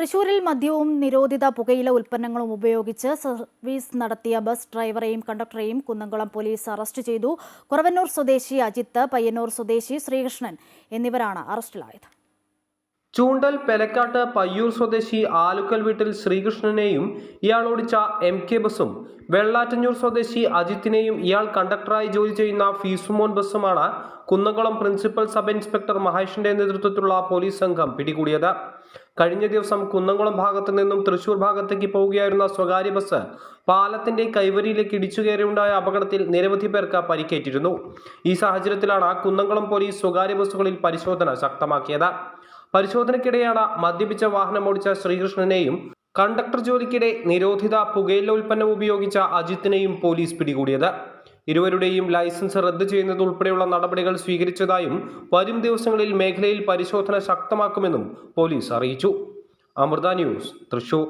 തൃശൂരിൽ മദ്യവും നിരോധിത പുകയില ഉൽപ്പന്നങ്ങളും ഉപയോഗിച്ച് സർവീസ് നടത്തിയ ബസ് ഡ്രൈവറെയും കണ്ടക്ടറെയും കുന്നംകുളം പോലീസ് അറസ്റ്റ് ചെയ്തു. കുറവന്നൂർ സ്വദേശി അജിത്ത് പയ്യന്നൂർ സ്വദേശി ശ്രീകൃഷ്ണൻ എന്നിവരാണ് അറസ്റ്റിലായത്. ചൂണ്ടൽ പെലക്കാട്ട് പയ്യൂർ സ്വദേശി ആലുക്കൽ വീട്ടിൽ ശ്രീകൃഷ്ണനെയും ഇയാൾ ഓടിച്ച എം കെ ബസും വെള്ളാറ്റഞ്ഞൂർ സ്വദേശി അജിത്തിനെയും ഇയാൾ കണ്ടക്ടറായി ജോലി ചെയ്യുന്ന ഫീസുമോൻ ബസ്സുമാണ് കുന്നംകുളം പ്രിൻസിപ്പൽ സബ് ഇൻസ്പെക്ടർ മഹേഷിന്റെ നേതൃത്വത്തിലുള്ള പോലീസ് സംഘം പിടികൂടിയത്. കഴിഞ്ഞ ദിവസം കുന്നംകുളം ഭാഗത്തു നിന്നും തൃശൂർ ഭാഗത്തേക്ക് പോവുകയായിരുന്ന സ്വകാര്യ ബസ് പാലത്തിന്റെ കൈവരിയിലേക്ക് ഇടിച്ചു കയറിയുണ്ടായ അപകടത്തിൽ നിരവധി പേർക്ക് പരിക്കേറ്റിരുന്നു. ഈ സാഹചര്യത്തിലാണ് കുന്നംകുളം പോലീസ് സ്വകാര്യ ബസ്സുകളിൽ പരിശോധന ശക്തമാക്കിയത്. പരിശോധനയ്ക്കിടെയാണ് മദ്യപിച്ച വാഹനം ഓടിച്ച ശ്രീകൃഷ്ണനെയും കണ്ടക്ടർ ജോലിക്കിടെ നിരോധിത പുകയില ഉൽപ്പന്നം ഉപയോഗിച്ച അജിത്തിനെയും പോലീസ് പിടികൂടിയത്. ഇരുവരുടെയും ലൈസൻസ് റദ്ദ് ചെയ്യുന്നത് ഉൾപ്പെടെയുള്ള നടപടികൾ സ്വീകരിച്ചതായും വരും ദിവസങ്ങളിൽ മേഖലയിൽ പരിശോധന ശക്തമാക്കുമെന്നും പോലീസ് അറിയിച്ചു. അമൃത ന്യൂസ് തൃശൂർ.